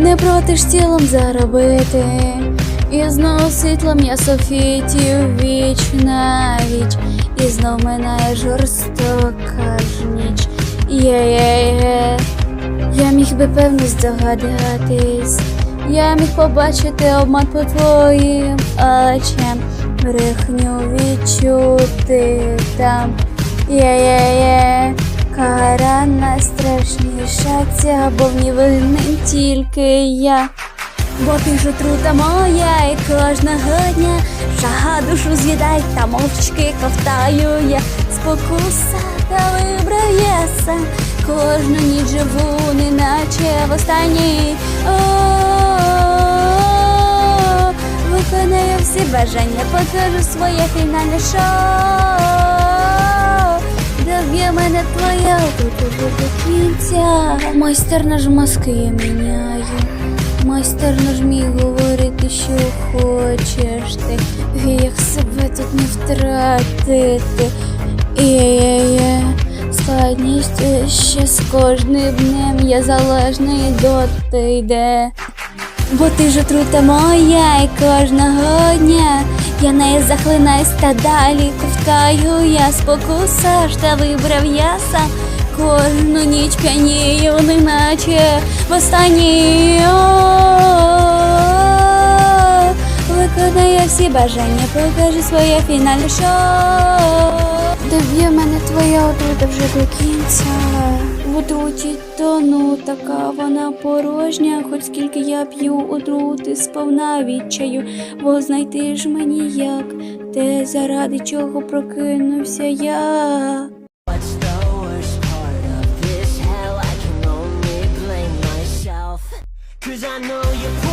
не проти ж тілом заробити. І знов світло м'ясофітів віч на і знов минає жорстока ж ніч. Є-є-є, я міг би певно здогадатись, я міг побачити обман по твоїм очам, брехню відчути там. Є-є-є, кара найстрашніша ця, бо в ній винен тільки я. Бо ти ж отрута моя, і кожного дня жага душу з'їдай та мовчки ковтаю я спокуса та вибрав сам кожну ніч живу, неначе в останній. О, всі бажання, покажу своє фінальне шоу. Доб'є мене твоя вже до кінця. Майстерно ж мазки я міняю. Майстерно ж міг говорити, що хочеш ти, як себе тут не втратити. Є-є-є, складність ще з кожним днем я залежний доти йде. Бо ти ж отрута моя і кожного дня я нею захлинаюсь та далі ковтаю я спокуса та вибрав я сам кожну ніч п'янію, неначе в останній Виконаю всі бажання, покажи своє фінальне шоу. Доб'є мене твоя отрута вже до кінця. В отруті тону така вона порожня, хоч скільки я п'ю отрути сповна відчаю, бо знайти ж мені як те, заради чого прокинувся я. Cause I know